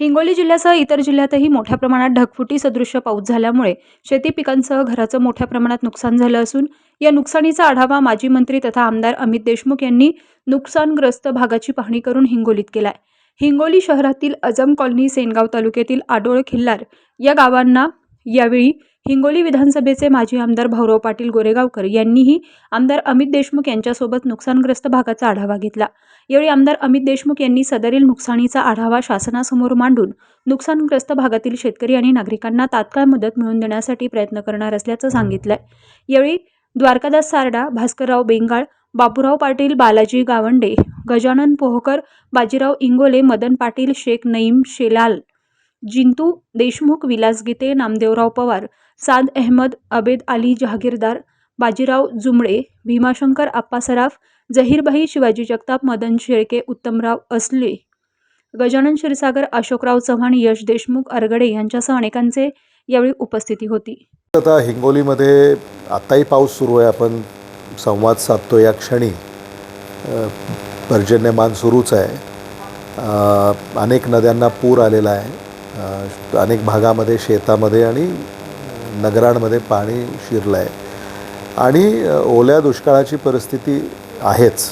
हिंगोली जिल्ह्यासह इतर जिल्ह्यातही मोठ्या प्रमाणात ढगफुटी सदृश्य पाऊस झाल्यामुळे शेती पिकांसह घराचं मोठ्या प्रमाणात नुकसान झालं असून या नुकसानीचा आढावा माजी मंत्री तथा आमदार अमित देशमुख यांनी नुकसानग्रस्त भागाची पाहणी करून हिंगोलीत केलाय. हिंगोली शहरातील अजम कॉलनी सेनगाव तालुक्यातील आडोळ खिल्लार या गावांना यावेळी हिंगोली विधानसभेचे माजी आमदार भाऊराव पाटील गोरेगावकर यांनीही आमदार अमित देशमुख यांच्यासोबत नुकसानग्रस्त भागाचा आढावा घेतला. यावेळी आमदार अमित देशमुख यांनी सदरील नुकसानीचा आढावा शासनासमोर मांडून नुकसानग्रस्त भागातील शेतकरी आणि नागरिकांना तात्काळ मदत मिळवून देण्यासाठी प्रयत्न करणार असल्याचं सांगितलंय. यावेळी द्वारकादास सारडा भास्करराव बेंगाळ बापूराव पाटील बालाजी गावंडे गजानन पोहकर बाजीराव इंगोले मदन पाटील शेख नईम शेलाल जिंतू देशमुख विलास गीते नामदेवराव पवार साद अहमद अबेद अली जहागीरदार बाजीराव जुमडे भीमाशंकर आप्पा सराफ जहीरभाई शिवाजी जगताप मदन शेळके उत्तमराव असले. गजानन क्षीरसागर अशोकराव चव्हाण यश देशमुख अरगडे यांच्यासह अनेकांचे यावेळी उपस्थिती होती. आता हिंगोलीमध्ये आत्ताही पाऊस सुरू आहे. आपण संवाद साधतो या क्षणी. पर्जन्यमान सुरूच आहे. अनेक नद्यांना पूर आलेला आहे. अनेक भागामध्ये शेतामध्ये आणि नगरांमध्ये पाणी शिरलं आहे आणि ओल्या दुष्काळाची परिस्थिती आहेच.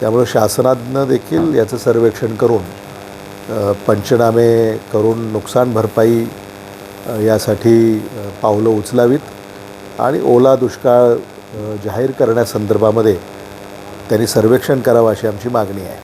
त्यामुळं शासनानं देखील याचं सर्वेक्षण करून पंचनामे करून नुकसान भरपाई यासाठी पावलं उचलावीत. आणि ओला दुष्काळ जाहीर करण्यासंदर्भामध्ये त्यांनी सर्वेक्षण करावं अशी आमची मागणी आहे.